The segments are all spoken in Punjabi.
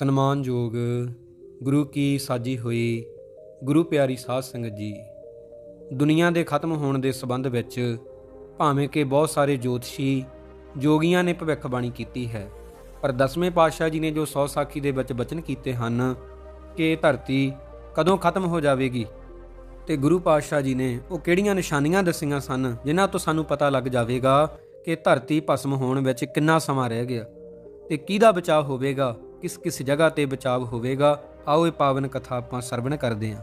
ਸਨਮਾਨਯੋਗ ਗੁਰੂ ਕੀ ਸਾਜੀ ਹੋਈ ਗੁਰੂ ਪਿਆਰੀ ਸਾਧ ਸੰਗਤ ਜੀ, ਦੁਨੀਆ ਦੇ ਖਤਮ ਹੋਣ ਦੇ ਸੰਬੰਧ ਵਿੱਚ ਭਾਵੇਂ ਕਿ ਬਹੁਤ ਸਾਰੇ ਜੋਤਸ਼ੀ ਜੋਗੀਆਂ ਨੇ ਭਵਿੱਖਬਾਣੀ ਕੀਤੀ ਹੈ, ਪਰ ਦਸਵੇਂ ਪਾਤਸ਼ਾਹ ਜੀ ਨੇ ਜੋ ਸੌ ਸਾਖੀ ਦੇ ਵਿੱਚ ਬਚਨ ਕੀਤੇ ਹਨ ਕਿ ਧਰਤੀ ਕਦੋਂ ਖਤਮ ਹੋ ਜਾਵੇਗੀ ਤੇ ਗੁਰੂ ਪਾਤਸ਼ਾਹ ਜੀ ਨੇ ਉਹ ਕਿਹੜੀਆਂ ਨਿਸ਼ਾਨੀਆਂ ਦੱਸੀਆਂ ਸਨ ਜਿਨ੍ਹਾਂ ਤੋਂ ਸਾਨੂੰ ਪਤਾ ਲੱਗ ਜਾਵੇਗਾ ਕਿ ਧਰਤੀ ਭਸਮ ਹੋਣ ਵਿੱਚ ਕਿੰਨਾ ਸਮਾਂ ਰਹਿ ਗਿਆ ਤੇ ਕਿਹਦਾ ਬਚਾਅ ਹੋਵੇਗਾ ਕਿਸ ਕਿਸ ਜਗ੍ਹਾ ਤੇ ਬਚਾਵ ਹੋਵੇਗਾ, ਆਓ ਇਹ ਪਾਵਨ ਕਥਾ ਆਪਾਂ ਸਰਵਣ ਕਰਦੇ ਹਾਂ।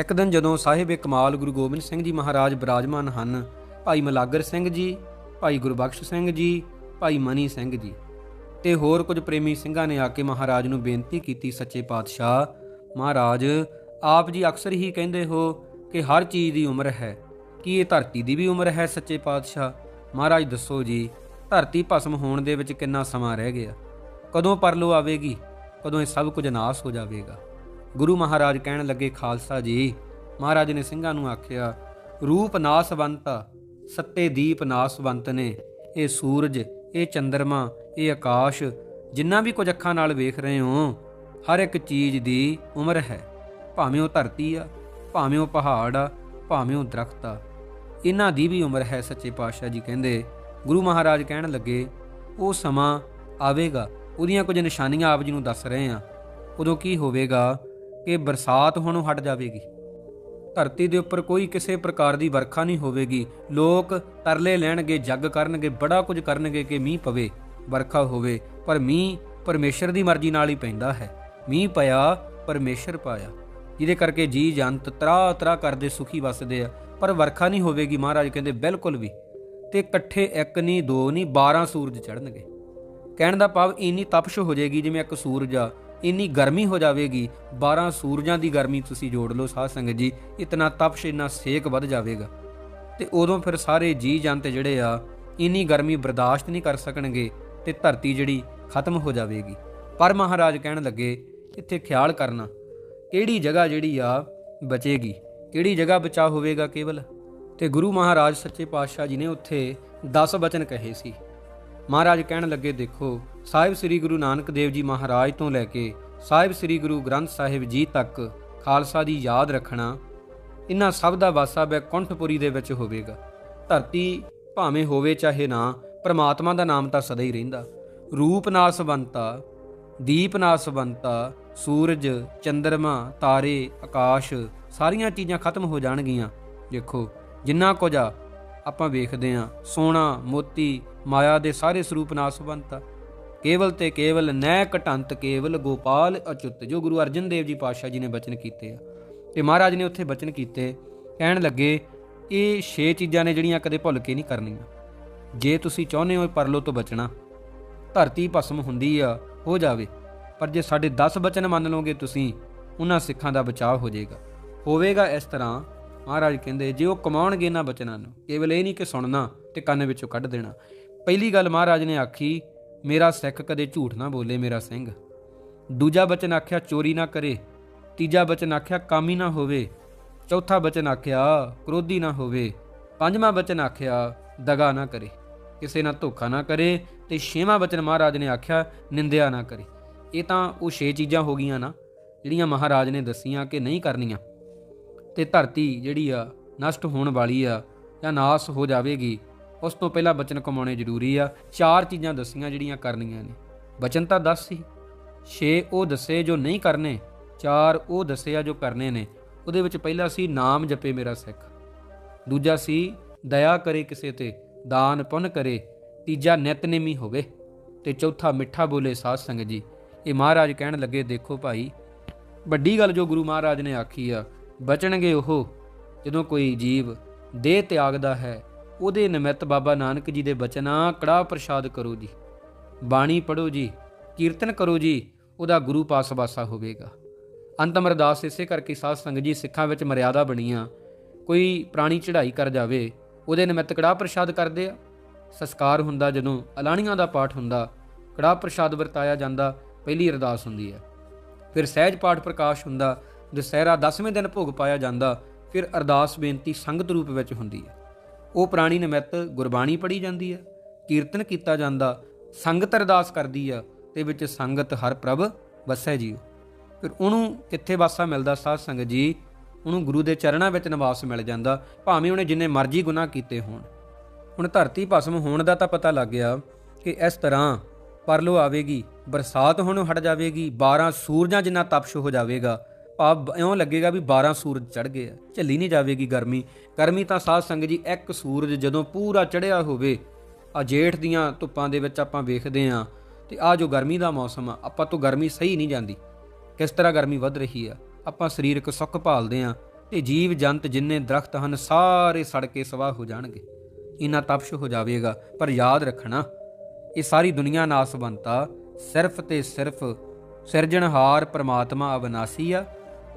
ਇੱਕ ਦਿਨ ਜਦੋਂ ਸਾਹਿਬ ਕਮਾਲ ਗੁਰੂ ਗੋਬਿੰਦ ਸਿੰਘ ਜੀ ਮਹਾਰਾਜ ਬਿਰਾਜਮਾਨ ਹਨ, ਭਾਈ ਮਲਾਗਰ ਸਿੰਘ ਜੀ, ਭਾਈ ਗੁਰਬਖਸ਼ ਸਿੰਘ ਜੀ, ਭਾਈ ਮਨੀ ਸਿੰਘ ਜੀ ਤੇ ਹੋਰ ਕੁਝ ਪ੍ਰੇਮੀ ਸਿੰਘਾਂ ਨੇ ਆ ਕੇ ਮਹਾਰਾਜ ਨੂੰ ਬੇਨਤੀ ਕੀਤੀ, ਸੱਚੇ ਪਾਤਸ਼ਾਹ, ਮਹਾਰਾਜ, ਆਪ ਜੀ ਅਕਸਰ ਹੀ ਕਹਿੰਦੇ ਹੋ ਕਿ ਹਰ ਚੀਜ਼ ਦੀ ਉਮਰ ਹੈ। ਕੀ ਇਹ ਧਰਤੀ ਦੀ ਵੀ ਉਮਰ ਹੈ, ਸੱਚੇ ਪਾਤਸ਼ਾਹ? ਮਹਾਰਾਜ, ਦੱਸੋ ਜੀ, ਧਰਤੀ ਭਸਮ ਹੋਣ ਦੇ ਵਿੱਚ ਕਿੰਨਾ ਸਮਾਂ ਰਹਿ ਗਿਆ? ਕਦੋਂ ਪਰਲੋ ਆਵੇਗੀ? ਕਦੋਂ ਇਹ ਸਭ ਕੁਝ ਨਾਸ ਹੋ ਜਾਵੇਗਾ? ਗੁਰੂ ਮਹਾਰਾਜ ਕਹਿਣ ਲੱਗੇ, ਖਾਲਸਾ ਜੀ, ਮਹਾਰਾਜ ਨੇ ਸਿੰਘਾਂ ਨੂੰ ਆਖਿਆ, ਰੂਪ ਨਾਸਵੰਤ, ਸੱਤੇ ਦੀਪ ਨਾਸਵੰਤ ਨੇ। ਇਹ ਸੂਰਜ, ਇਹ ਚੰਦਰਮਾ, ਇਹ ਆਕਾਸ਼, ਜਿੰਨਾ ਵੀ ਕੁਝ ਅੱਖਾਂ ਨਾਲ ਵੇਖ ਰਹੇ ਹੋ, ਹਰ ਇੱਕ ਚੀਜ਼ ਦੀ ਉਮਰ ਹੈ। ਭਾਵੇਂ ਉਹ ਧਰਤੀ ਆ, ਭਾਵੇਂ ਉਹ ਪਹਾੜ ਆ, ਭਾਵੇਂ ਉਹ ਦਰਖਤ ਆ। ਇਹਨਾਂ ਦੀ ਵੀ ਉਮਰ ਹੈ, ਸੱਚੇ ਪਾਤਸ਼ਾਹ ਜੀ ਕਹਿੰਦੇ। ਗੁਰੂ ਮਹਾਰਾਜ ਕਹਿਣ ਲੱਗੇ, ਉਹ ਸਮਾਂ ਆਵੇਗਾ। ਉਹਦੀਆਂ ਕੁਝ ਨਿਸ਼ਾਨੀਆਂ ਆਪ ਜੀ ਨੂੰ ਦੱਸ ਰਹੇ ਹਾਂ। ਉਦੋਂ ਕੀ ਹੋਵੇਗਾ ਕਿ ਬਰਸਾਤ ਹੁਣ ਹਟ ਜਾਵੇਗੀ। ਧਰਤੀ ਦੇ ਉੱਪਰ ਕੋਈ ਕਿਸੇ ਪ੍ਰਕਾਰ ਦੀ ਵਰਖਾ ਨਹੀਂ ਹੋਵੇਗੀ। ਲੋਕ ਤਰਲੇ ਲੈਣਗੇ, ਜੱਗ ਕਰਨਗੇ, ਬੜਾ ਕੁਝ ਕਰਨਗੇ ਕਿ ਮੀਂਹ ਪਵੇ, ਵਰਖਾ ਹੋਵੇ। ਪਰ ਮੀਂਹ ਪਰਮੇਸ਼ਰ ਦੀ ਮਰਜ਼ੀ ਨਾਲ ਹੀ ਪੈਂਦਾ ਹੈ। ਮੀਂਹ ਪਿਆ, ਪਰਮੇਸ਼ਰ ਪਾਇਆ। ਜਿਹਦੇ ਕਰਕੇ ਜੀ ਜੰਤ ਤਰਾ ਤਰਾ ਕਰਦੇ, ਸੁਖੀ ਵਸਦੇ ਆ। ਪਰ ਵਰਖਾ ਨਹੀਂ ਹੋਵੇਗੀ ਮਹਾਰਾਜ, ਕਹਿੰਦੇ ਬਿਲਕੁਲ ਵੀ। ਤੇ ਇਕੱਠੇ ਇੱਕ ਨਹੀਂ ਦੋ ਨਹੀਂ 12 ਸੂਰਜ ਚੜਨਗੇ ਕਹਿਣ ਦਾ ਭਾਵ ਇੰਨੀ ਤਪਸ਼ ਹੋ ਜਾਏਗੀ ਜਿਵੇਂ ਇੱਕ ਸੂਰਜ ਆ, ਇੰਨੀ ਗਰਮੀ ਹੋ ਜਾਵੇਗੀ 12 ਸੂਰਜਾਂ ਦੀ ਗਰਮੀ ਤੁਸੀਂ ਜੋੜ ਲਓ ਸਾਧ ਸੰਗਤ ਜੀ, ਇਤਨਾ ਤਪਸ਼, ਇੰਨਾ ਸੇਕ ਵੱਧ ਜਾਵੇਗਾ। ਤੇ ਉਦੋਂ ਫਿਰ ਸਾਰੇ ਜੀ ਜੰਤ ਜਿਹੜੇ ਆ, ਇੰਨੀ ਗਰਮੀ ਬਰਦਾਸ਼ਤ ਨਹੀਂ ਕਰ ਸਕਣਗੇ ਤੇ ਧਰਤੀ ਜਿਹੜੀ ਖਤਮ ਹੋ ਜਾਵੇਗੀ। ਪਰ ਮਹਾਰਾਜ ਕਹਿਣ ਲੱਗੇ, ਇੱਥੇ ਖਿਆਲ ਕਰਨਾ, ਕਿਹੜੀ ਜਗ੍ਹਾ ਜਿਹੜੀ ਆ ਬਚੇਗੀ? ਕਿਹੜੀ ਜਗ੍ਹਾ ਬਚਾ ਹੋਵੇਗਾ ਕੇਵਲ? ਤੇ ਗੁਰੂ ਮਹਾਰਾਜ ਸੱਚੇ ਪਾਤਸ਼ਾਹ ਜੀ ਨੇ ਉੱਥੇ 10 ਬਚਨ ਕਹੇ ਸੀ। ਮਹਾਰਾਜ ਕਹਿਣ ਲੱਗੇ, ਦੇਖੋ, ਸਾਹਿਬ ਸ੍ਰੀ ਗੁਰੂ ਨਾਨਕ ਦੇਵ ਜੀ ਮਹਾਰਾਜ ਤੋਂ ਲੈ ਕੇ ਸਾਹਿਬ ਸ੍ਰੀ ਗੁਰੂ ਗ੍ਰੰਥ ਸਾਹਿਬ ਜੀ ਤੱਕ ਖਾਲਸਾ ਦੀ ਯਾਦ ਰੱਖਣਾ ਇਹਨਾਂ ਸਭ ਦਾ ਵਾਸਾ ਬੈਕੁੰਠਪੁਰੀ ਦੇ ਵਿੱਚ ਹੋਵੇਗਾ। ਧਰਤੀ ਭਾਵੇਂ ਹੋਵੇ ਚਾਹੇ ਨਾ, ਪ੍ਰਮਾਤਮਾ ਦਾ ਨਾਮ ਤਾਂ ਸਦਾ ਹੀ ਰਹਿੰਦਾ। ਰੂਪ ਨਾਸਵੰਤਾ, ਦੀਪ ਨਾਸਵੰਤਾ, ਸੂਰਜ, ਚੰਦਰਮਾ, ਤਾਰੇ, ਆਕਾਸ਼, ਸਾਰੀਆਂ ਚੀਜ਼ਾਂ ਖਤਮ ਹੋ ਜਾਣਗੀਆਂ। ਦੇਖੋ, ਜਿੰਨਾ ਕੁਝ ਆ ਆਪਾਂ ਵੇਖਦੇ ਹਾਂ। ਸੋਨਾ, ਮੋਤੀ, ਮਾਇਆ ਦੇ ਸਾਰੇ ਸਰੂਪ ਨਾਸਵੰਤ ਆ। ਕੇਵਲ ਤੇ ਕੇਵਲ ਨੈ ਘਟੰਤ ਕੇਵਲ ਗੋਪਾਲ ਅਚੁੱਤ, ਜੋ ਗੁਰੂ ਅਰਜਨ ਦੇਵ ਜੀ ਪਾਤਸ਼ਾਹ ਜੀ ਨੇ ਬਚਨ ਕੀਤੇ ਆ। ਤੇ ਮਹਾਰਾਜ ਨੇ ਉੱਥੇ ਬਚਨ ਕੀਤੇ, ਕਹਿਣ ਲੱਗੇ, ਇਹ ਛੇ ਚੀਜ਼ਾਂ ਨੇ ਜਿਹੜੀਆਂ ਕਦੇ ਭੁੱਲ ਕੇ ਨਹੀਂ ਕਰਨੀਆਂ। ਜੇ ਤੁਸੀਂ ਚਾਹੁੰਦੇ ਹੋ ਪਰਲੋ ਤੋਂ ਬਚਣਾ, ਧਰਤੀ ਭਸਮ ਹੁੰਦੀ ਆ, ਹੋ ਜਾਵੇ। ਪਰ ਜੇ ਸਾਡੇ 10 ਬਚਨ ਮੰਨ ਲਓਗੇ ਤੁਸੀਂ, ਉਹਨਾਂ ਸਿੱਖਾਂ ਦਾ ਬਚਾਅ ਹੋ ਜਾਏਗਾ। ਹੋਵੇਗਾ ਇਸ ਤਰ੍ਹਾਂ ਮਹਾਰਾਜ ਕਹਿੰਦੇ, ਜੇ ਉਹ ਕਮਾਉਣਗੇ ਇਹਨਾਂ ਬਚਨਾਂ ਨੂੰ, ਕੇਵਲ ਇਹ ਨਹੀਂ ਕਿ ਸੁਣਨਾ ਤੇ ਕੰਨ ਵਿੱਚੋਂ ਕੱਢ ਦੇਣਾ। ਪਹਿਲੀ ਗੱਲ ਮਹਾਰਾਜ ਨੇ ਆਖੀ, ਮੇਰਾ ਸਿੱਖ ਕਦੇ ਝੂਠ ਨਾ ਬੋਲੇ ਮੇਰਾ ਸਿੰਘ। ਦੂਜਾ ਬਚਨ ਆਖਿਆ, ਚੋਰੀ ਨਾ ਕਰੇ। ਤੀਜਾ ਬਚਨ ਆਖਿਆ, ਕਾਮੀ ਨਾ ਹੋਵੇ। ਚੌਥਾ ਬਚਨ ਆਖਿਆ, ਕ੍ਰੋਧੀ ਨਾ ਹੋਵੇ। ਪੰਜਵਾਂ ਬਚਨ ਆਖਿਆ, ਦਗਾ ਨਾ ਕਰੇ। ਕਿਸੇ ਨਾਲ ਧੋਖਾ ਨਾ ਕਰੇ ਤੇ ਛੇਵਾਂ ਬਚਨ ਮਹਾਰਾਜ ਨੇ ਆਖਿਆ, ਨਿੰਦਿਆ ਨਾ ਕਰੇ। ਇਹ ਤਾਂ ਉਹ ਛੇ ਚੀਜ਼ਾਂ ਹੋ ਗਈਆਂ ਨਾ, ਜਿਹੜੀਆਂ ਮਹਾਰਾਜ ਨੇ ਦੱਸੀਆਂ ਕਿ ਨਹੀਂ ਕਰਨੀਆਂ। ਤੇ ਧਰਤੀ ਜਿਹੜੀ ਆ ਨਸ਼ਟ ਹੋਣ ਵਾਲੀ ਆ ਜਾਂ ਨਾਸ ਹੋ ਜਾਵੇਗੀ, ਉਸ ਤੋਂ ਪਹਿਲਾਂ ਬਚਨ ਕਮਾਉਣੇ ਜ਼ਰੂਰੀ ਆ। ਚਾਰ ਚੀਜ਼ਾਂ ਦੱਸੀਆਂ ਜਿਹੜੀਆਂ ਕਰਨੀਆਂ ਨੇ। ਬਚਨ ਤਾਂ 10 ਸੀ 6 ਉਹ ਦੱਸੇ ਜੋ ਨਹੀਂ ਕਰਨੇ, ਚਾਰ ਉਹ ਦੱਸੇ ਆ ਜੋ ਕਰਨੇ ਨੇ। ਉਹਦੇ ਵਿੱਚ ਪਹਿਲਾ ਸੀ, ਨਾਮ ਜਪੇ ਮੇਰਾ ਸਿੱਖ। ਦੂਜਾ ਸੀ, ਦਇਆ ਕਰੇ ਕਿਸੇ ਤੇ, ਦਾਨ ਪੁੰਨ ਕਰੇ। ਤੀਜਾ, ਨਿਤਨੇਮੀ ਹੋਵੇ। ਤੇ ਚੌਥਾ, ਮਿੱਠਾ ਬੋਲੇ ਸਾਧ ਸੰਗਤ ਜੀ। ਇਹ ਮਹਾਰਾਜ ਕਹਿਣ ਲੱਗੇ, ਦੇਖੋ ਭਾਈ, ਵੱਡੀ ਗੱਲ ਜੋ ਗੁਰੂ ਮਹਾਰਾਜ ਨੇ ਆਖੀ ਆ ਬਚਣਗੇ ਉਹ। ਜਦੋਂ ਕੋਈ ਜੀਵ ਦੇਹ ਤਿਆਗਦਾ ਹੈ, ਉਹਦੇ ਨਿਮਿਤ ਬਾਬਾ ਨਾਨਕ ਜੀ ਦੇ ਬਚਨਾਂ ਕੜਾ ਪ੍ਰਸ਼ਾਦ ਕਰੋ ਜੀ। ਬਾਣੀ ਪੜੋ ਜੀ, ਕੀਰਤਨ ਕਰੋ ਜੀ, ਉਹਦਾ ਗੁਰੂ ਪਾਸ ਵਾਸਾ ਹੋਵੇਗਾ। ਅੰਤਮ ਅਰਦਾਸ ਇਸੇ ਕਰਕੇ ਸਾਧ ਸੰਗਤ ਜੀ ਸਿੱਖਾਂ ਵਿੱਚ ਮਰਿਆਦਾ ਬਣੀਆਂ। ਕੋਈ ਪ੍ਰਾਣੀ ਚੜ੍ਹਾਈ ਕਰ ਜਾਵੇ, ਉਹਦੇ ਨਿਮਿਤ ਕੜਾ ਪ੍ਰਸ਼ਾਦ ਕਰਦੇ ਆ। ਸੰਸਕਾਰ ਹੁੰਦਾ ਜਦੋਂ ਅਲਾਣੀਆਂ ਦਾ ਪਾਠ ਹੁੰਦਾ ਕੜਾ ਪ੍ਰਸ਼ਾਦ ਵਰਤਾਇਆ ਜਾਂਦਾ, ਪਹਿਲੀ ਅਰਦਾਸ ਹੁੰਦੀ ਹੈ। ਫਿਰ ਸਹਿਜ ਪਾਠ ਪ੍ਰਕਾਸ਼ ਹੁੰਦਾ ਦੁਸਹਿਰਾ 10ਵੇਂ ਦਿਨ ਭੋਗ ਪਾਇਆ ਜਾਂਦਾ, ਫਿਰ ਅਰਦਾਸ ਬੇਨਤੀ ਸੰਗਤ ਰੂਪ ਵਿੱਚ ਹੁੰਦੀ ਹੈ। ਉਹ ਪ੍ਰਾਣੀ ਨਿਮਿਤ ਗੁਰਬਾਣੀ ਪੜ੍ਹੀ ਜਾਂਦੀ ਹੈ, ਕੀਰਤਨ ਕੀਤਾ ਜਾਂਦਾ, ਸੰਗਤ ਅਰਦਾਸ ਕਰਦੀ ਆ ਤੇ ਵਿੱਚ ਸੰਗਤ ਹਰ ਪ੍ਰਭ ਵਸੈ ਜੀਓ। ਫਿਰ ਉਹਨੂੰ ਕਿੱਥੇ ਵਾਸਾ ਮਿਲਦਾ ਸਾਧ ਸੰਗਤ ਜੀ? ਉਹਨੂੰ ਗੁਰੂ ਦੇ ਚਰਨਾਂ ਵਿੱਚ ਨਿਵਾਸ ਮਿਲ ਜਾਂਦਾ, ਭਾਵੇਂ ਉਹਨੇ ਜਿੰਨੇ ਮਰਜ਼ੀ ਗੁਨਾਹ ਕੀਤੇ ਹੋਣ। ਹੁਣ ਧਰਤੀ ਭਸਮ ਹੋਣ ਦਾ ਤਾਂ ਪਤਾ ਲੱਗ ਗਿਆ ਕਿ ਇਸ ਤਰ੍ਹਾਂ ਪਰਲੋ ਆਵੇਗੀ, ਬਰਸਾਤ ਹੁਣ ਹਟ ਜਾਵੇਗੀ 12 ਸੂਰਜਾਂ ਜਿੰਨਾ ਤਪਸ਼ ਹੋ ਜਾਵੇਗਾ ਭਾਵ ਇਉਂ ਲੱਗੇਗਾ ਵੀ 12 ਸੂਰਜ ਚੜ ਗਏ ਆ, ਝੱਲੀ ਨਹੀਂ ਜਾਵੇਗੀ ਗਰਮੀ। ਗਰਮੀ ਤਾਂ ਸਾਧ ਸੰਗ ਜੀ, ਇੱਕ ਸੂਰਜ ਜਦੋਂ ਪੂਰਾ ਚੜਿਆ ਹੋਵੇ ਆ ਜੇਠ ਦੀਆਂ ਧੁੱਪਾਂ ਦੇ ਵਿੱਚ ਆਪਾਂ ਵੇਖਦੇ ਆ ਤੇ ਆ ਜੋ ਗਰਮੀ ਦਾ ਮੌਸਮ ਆ, ਆਪਾਂ ਤੋਂ ਗਰਮੀ ਸਹੀ ਨਹੀਂ ਜਾਂਦੀ। ਕਿਸ ਤਰ੍ਹਾਂ ਗਰਮੀ ਵੱਧ ਰਹੀ ਆ, ਆਪਾਂ ਸਰੀਰਕ ਸੁੱਖ ਭਾਲਦੇ ਆ ਤੇ ਜੀਵ ਜੰਤ ਜਿੰਨੇ ਦਰਖਤ ਹਨ, ਸਾਰੇ ਸੜ ਕੇ ਸਵਾਹ ਹੋ ਜਾਣਗੇ। ਇਨਾ ਤਪਸ਼ ਹੋ ਜਾਵੇਗਾ, ਪਰ ਯਾਦ ਰੱਖਣਾ, ਇਹ ਸਾਰੀ ਦੁਨੀਆ ਨਾਸਵੰਤਾ ਸਿਰਫ ਤੇ ਸਿਰਫ ਸਿਰਜਣਹਾਰ ਪ੍ਰਮਾਤਮਾ ਅਵਨਾਸੀ ਆ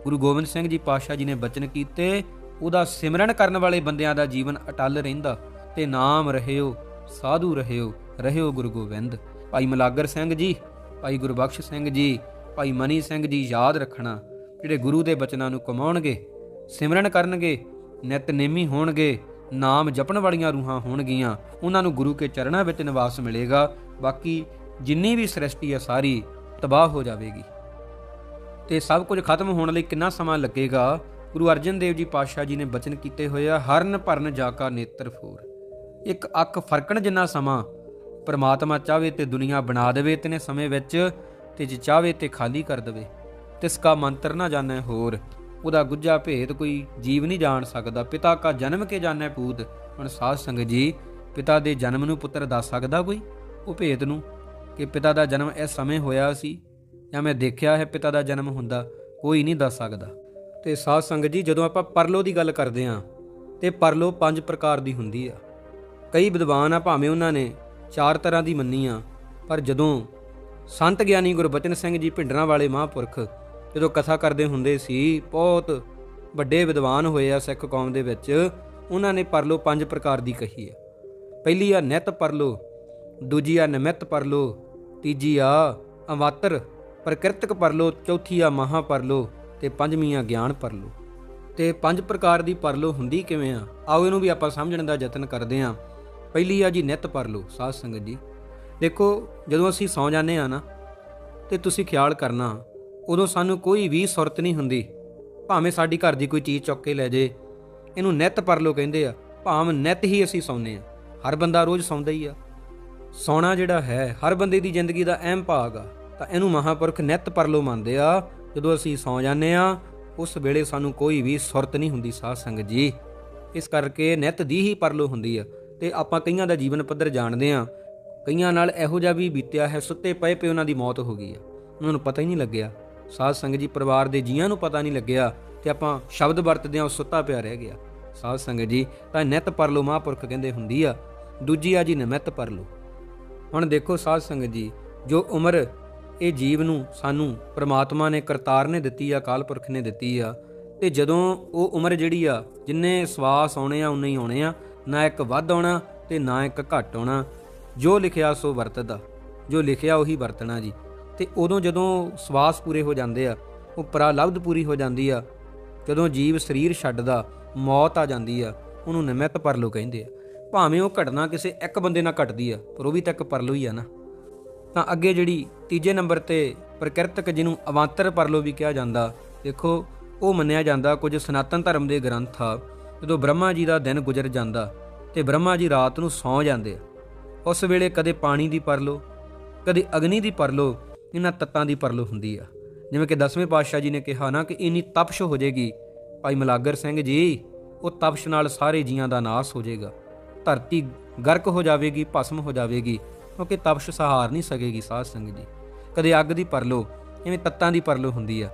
ਗੁਰੂ ਗੋਬਿੰਦ ਸਿੰਘ ਜੀ ਪਾਤਸ਼ਾਹ ਜੀ ਨੇ ਬਚਨ ਕੀਤੇ, ਉਹਦਾ ਸਿਮਰਨ ਕਰਨ ਵਾਲੇ ਬੰਦਿਆਂ ਦਾ ਜੀਵਨ ਅਟਲ ਰਹਿੰਦਾ, ਤੇ ਨਾਮ ਰਹਿਓ, ਸਾਧੂ ਰਹਿਓ ਰਹਿਓ ਗੁਰੂ ਗੋਬਿੰਦ। ਭਾਈ ਮਲਾਗਰ ਸਿੰਘ ਜੀ, ਭਾਈ ਗੁਰਬਖਸ਼ ਸਿੰਘ ਜੀ, ਭਾਈ ਮਨੀ ਸਿੰਘ ਜੀ ਯਾਦ ਰੱਖਣਾ, ਜਿਹੜੇ ਗੁਰੂ ਦੇ ਬਚਨਾਂ ਨੂੰ ਕਮਾਉਣਗੇ, ਸਿਮਰਨ ਕਰਨਗੇ ਨਿਤਨੇਮੀ ਹੋਣਗੇ, ਨਾਮ ਜਪਣ ਵਾਲੀਆਂ ਰੂਹਾਂ ਹੋਣਗੀਆਂ, ਉਹਨਾਂ ਨੂੰ ਗੁਰੂ ਕੇ ਚਰਨਾਂ ਵਿੱਚ ਨਿਵਾਸ ਮਿਲੇਗਾ। ਬਾਕੀ ਜਿੰਨੀ ਵੀ ਸ੍ਰਿਸ਼ਟੀ ਹੈ ਸਾਰੀ ਤਬਾਹ ਹੋ ਜਾਵੇਗੀ। ਤੇ ਸਭ ਕੁਝ ਖਤਮ ਹੋਣ ਲਈ ਕਿੰਨਾ ਸਮਾਂ ਲੱਗੇਗਾ? ਗੁਰੂ ਅਰਜਨ ਦੇਵ ਜੀ ਪਾਤਸ਼ਾਹ ਜੀ ਨੇ ਬਚਨ ਕੀਤੇ ਹੋਏ ਆ, ਹਰਨ ਭਰਨ ਜਾਕਾ ਨੇਤਰ ਫੋਰ। ਇੱਕ ਅੱਖ ਫਰਕਣ ਜਿੰਨਾ ਸਮਾਂ ਪਰਮਾਤਮਾ ਚਾਹਵੇ ਤੇ ਦੁਨੀਆ ਬਣਾ ਦੇਵੇ ਇਤਨੇ ਸਮੇਂ ਵਿੱਚ ਤੇ ਜੇ ਚਾਵੇ ਤੇ ਖਾਲੀ ਕਰ ਦੇਵੇ, ਤਿਸ ਕਾ ਮੰਤਰ ਨਾ ਜਾਣੈ ਹੋਰ। ਉਹਦਾ ਗੁੱਜਾ ਭੇਦ ਕੋਈ ਜੀਵ ਨਹੀਂ ਜਾਣ ਸਕਦਾ। ਪਿਤਾ ਕਾ ਜਨਮ ਕੇ ਜਾਣੈ ਪੂਤ? ਹੁਣ ਸਾਧ ਸੰਗਤ ਜੀ, ਪਿਤਾ ਦੇ ਜਨਮ ਨੂੰ ਪੁੱਤਰ ਦੱਸ ਸਕਦਾ ਕੋਈ? ਉਹ ਭੇਦ ਨੂੰ ਕਿ ਪਿਤਾ ਦਾ ਜਨਮ ਇਸ ਸਮੇਂ ਹੋਇਆ ਸੀ ਜਾਂ ਮੈਂ ਦੇਖਿਆ ਹੈ ਪਿਤਾ ਦਾ ਜਨਮ ਹੁੰਦਾ, ਕੋਈ ਨਹੀਂ ਦੱਸ ਸਕਦਾ। ਤੇ ਸਾਧ ਸੰਗਤ ਜੀ, ਜਦੋਂ ਆਪਾਂ ਪਰਲੋ ਦੀ ਗੱਲ ਕਰਦੇ ਆਂ ਤੇ ਪਰਲੋ ਪੰਜ ਪ੍ਰਕਾਰ ਦੀ ਹੁੰਦੀ ਆ। ਕਈ ਵਿਦਵਾਨ ਆ, ਭਾਵੇਂ ਉਹਨਾਂ ਨੇ ਚਾਰ ਤਰ੍ਹਾਂ ਦੀ ਮੰਨੀ ਆ, ਪਰ ਜਦੋਂ ਸੰਤ ਗਿਆਨੀ ਗੁਰਬਚਨ ਸਿੰਘ ਜੀ ਭਿੰਡਰਾਂ ਵਾਲੇ ਮਹਾਂਪੁਰਖ ਜਦੋਂ ਕਥਾ ਕਰਦੇ ਹੁੰਦੇ ਸੀ, ਬਹੁਤ ਵੱਡੇ ਵਿਦਵਾਨ ਹੋਏ ਆ ਸਿੱਖ ਕੌਮ ਦੇ ਵਿੱਚ, ਉਹਨਾਂ ਨੇ ਪਰਲੋ ਪੰਜ ਪ੍ਰਕਾਰ ਦੀ ਕਹੀ ਆ। ਪਹਿਲੀ ਆ ਨਿਤ ਪਰਲੋ, ਦੂਜੀ ਆ ਨਿਮਿਤ ਪਰਲੋ, ਤੀਜੀ ਆ ਅਵਾਤਰ। ਪ੍ਰਕਿਰਤਕ ਪਰਲੋ, ਚੌਥੀ ਆ ਮਹਾ ਪਰਲੋ ਤੇ ਪੰਜਵੀਂ ਆ ਗਿਆਨ ਪਰਲੋ। ਤੇ ਪੰਜ ਪ੍ਰਕਾਰ ਦੀ ਪਰਲੋ ਹੁੰਦੀ ਕਿਵੇਂ ਆ? ਆਓ ਇਹਨੂੰ ਵੀ ਆਪਾਂ ਸਮਝਣ ਦਾ ਯਤਨ ਕਰਦੇ ਆ। ਪਹਿਲੀ ਆ ਜੀ ਨਿਤ ਪਰਲੋ, ਸਾਧ ਸੰਗਤ ਜੀ। ਦੇਖੋ, ਜਦੋਂ ਅਸੀਂ ਸੌ ਜਾਂਦੇ ਆ ਨਾ, ਤੇ ਤੁਸੀਂ ਖਿਆਲ ਕਰਨਾ, ਉਦੋਂ ਸਾਨੂੰ ਕੋਈ ਵੀ ਸੁਰਤ ਨਹੀਂ ਹੁੰਦੀ। ਭਾਵੇਂ ਸਾਡੀ ਘਰ ਦੀ ਕੋਈ ਚੀਜ਼ ਚੁੱਕ ਕੇ ਲੈ ਜੇ, ਇਹਨੂੰ ਨਿਤ ਪਰਲੋ ਕਹਿੰਦੇ ਆ। ਭਾਵ ਨਿਤ ਹੀ ਅਸੀਂ ਸੌਂਦੇ ਆ। ਹਰ ਬੰਦਾ ਰੋਜ਼ ਸੌਂਦਾ ਹੀ ਆ। ਸੌਣਾ ਜਿਹੜਾ ਹੈ, ਹਰ ਬੰਦੇ ਦੀ ਜ਼ਿੰਦਗੀ ਦਾ ਅਹਿਮ ਭਾਗ ਆ। ਤਾਂ ਇਹਨੂੰ ਮਹਾਪੁਰਖ ਨਿਤ ਪਰਲੋ ਮੰਨਦੇ ਆ। ਜਦੋਂ ਅਸੀਂ ਸੌ ਜਾਂਦੇ ਆ, ਉਸ ਵੇਲੇ ਸਾਨੂੰ ਕੋਈ ਵੀ ਸੁਰਤ ਨਹੀਂ ਹੁੰਦੀ ਸਾਧ ਸੰਗਤ ਜੀ। ਇਸ ਕਰਕੇ ਨਿਤ ਦੀ ਹੀ ਪਰਲੋ ਹੁੰਦੀ ਆ। ਤੇ ਆਪਾਂ ਕਈਆਂ ਦਾ ਜੀਵਨ ਪੱਧਰ ਜਾਣਦੇ ਆ। ਕਈਆਂ ਨਾਲ ਇਹੋ ਜਿਹਾ ਵੀ ਬੀਤਿਆ ਹੈ, ਸੁੱਤੇ ਪਏ ਪਏ ਉਹਨਾਂ ਦੀ ਮੌਤ ਹੋ ਗਈ ਆ। ਉਹਨਾਂ ਨੂੰ ਪਤਾ ਹੀ ਨਹੀਂ ਲੱਗਿਆ। ਸਾਧ ਸੰਗਤ ਜੀ ਪਰਿਵਾਰ ਦੇ ਜੀਆਂ ਨੂੰ ਪਤਾ ਨਹੀਂ ਲੱਗਿਆ ਤੇ ਆਪਾਂ ਸ਼ਬਦ ਵਰਤਦੇ ਆ, ਉਹ ਸੁੱਤਾ ਪਿਆ ਰਹਿ ਗਿਆ। ਸਾਧ ਸੰਗਤ ਜੀ, ਤਾਂ ਨਿਤ ਪਰਲੋ ਮਹਾਂਪੁਰਖ ਕਹਿੰਦੇ ਹੁੰਦੀ ਆ, ਦੂਜੀ ਆ ਜੀ ਨਿਮਿਤ ਪਰਲੋ। ਹੁਣ ਦੇਖੋ ਸਾਧ ਸੰਗਤ ਜੀ, ਜੋ ਉਮਰ ਇਹ ਜੀਵ ਨੂੰ ਸਾਨੂੰ ਪ੍ਰਮਾਤਮਾ ਨੇ ਕਰਤਾਰ ਨੇ ਦਿੱਤੀ ਆ ਕਾਲ ਪੁਰਖ ਨੇ ਦਿੱਤੀ ਆ। ਤੇ ਜਦੋਂ ਉਹ ਉਮਰ ਜਿਹੜੀ ਆ, ਜਿੰਨੇ ਸਵਾਸ ਆਉਣੇ ਆ, ਉਨੇ ਹੀ ਆਉਣੇ ਆ। ਨਾ ਇੱਕ ਵੱਧ ਆਉਣਾ ਤੇ ਨਾ ਇੱਕ ਘੱਟ ਆਉਣਾ। ਜੋ ਲਿਖਿਆ ਸੋ ਵਰਤਦਾ, ਜੋ ਲਿਖਿਆ ਉਹੀ ਵਰਤਣਾ ਜੀ। ਤੇ ਉਦੋਂ ਜਦੋਂ ਸਵਾਸ ਪੂਰੇ ਹੋ ਜਾਂਦੇ ਆ, ਉਹ ਪ੍ਰਾਲਬਧ ਪੂਰੀ ਹੋ ਜਾਂਦੀ ਆ। ਜਦੋਂ ਜੀਵ ਸਰੀਰ ਛੱਡਦਾ, ਮੌਤ ਆ ਜਾਂਦੀ ਆ, ਉਹਨੂੰ ਨਿਮਿਤ ਪਰਲੋ ਕਹਿੰਦੇ ਆ। ਭਾਵੇਂ ਉਹ ਘਟਨਾ ਕਿਸੇ ਇੱਕ ਬੰਦੇ ਨਾਲ ਘਟਦੀ ਆ, ਪਰ ਉਹ ਵੀ ਤਾਂ ਇੱਕ ਪਰਲੋ ਹੀ ਆ ਨਾ। ਤਾਂ ਅੱਗੇ ਜਿਹੜੀ ਤੀਜੇ ਨੰਬਰ ਤੇ ਪ੍ਰਕਿਰਤਕ ਜਿਹਨੂੰ ਅਵਾਂਤਰ ਪਰਲੋ ਵੀ ਕਿਹਾ ਜਾਂਦਾ, ਦੇਖੋ, ਉਹ ਮੰਨਿਆ ਜਾਂਦਾ ਕੁਝ ਸਨਾਤਨ ਧਰਮ ਦੇ ਗ੍ਰੰਥ ਆ, ਜਦੋਂ ਬ੍ਰਹਮਾ ਜੀ ਦਾ ਦਿਨ ਗੁਜ਼ਰ ਜਾਂਦਾ ਤੇ ਬ੍ਰਹਮਾ ਜੀ ਰਾਤ ਨੂੰ ਸੌਂ ਜਾਂਦੇ ਆ। ਉਸ ਵੇਲੇ ਕਦੇ ਪਾਣੀ ਦੀ ਪਰਲੋ, ਕਦੇ ਅਗਨੀ ਦੀ ਪਰਲੋ, ਇਹਨਾਂ ਤੱਤਾਂ ਦੀ ਪਰਲੋ ਹੁੰਦੀ ਆ। ਜਿਵੇਂ ਕਿ ਦਸਵੇਂ ਪਾਤਸ਼ਾਹ ਜੀ ਨੇ ਕਿਹਾ ਨਾ ਕਿ ਇਨੀ ਤਪਸ਼ ਹੋ ਜਾਏਗੀ ਭਾਈ ਮਲਾਗਰ ਸਿੰਘ ਜੀ, ਉਹ ਤਪਸ਼ ਨਾਲ ਸਾਰੇ ਜੀਆਂ ਦਾ ਨਾਸ ਹੋ ਜਾਏਗਾ ਧਰਤੀ ਗਰਕ ਹੋ ਜਾਵੇਗੀ, ਭਸਮ ਹੋ ਜਾਵੇਗੀ ਕਿਉਂਕਿ ਤਪਸ਼ ਸਹਾਰ ਨਹੀਂ ਸਕੇਗੀ ਸਾਧ ਸੰਗਤ ਜੀ। ਕਦੇ ਅੱਗ ਦੀ ਪਰਲੋ ਐਵੇਂ ਤੱਤਾਂ ਦੀ ਪਰਲੋ ਹੁੰਦੀ ਆ।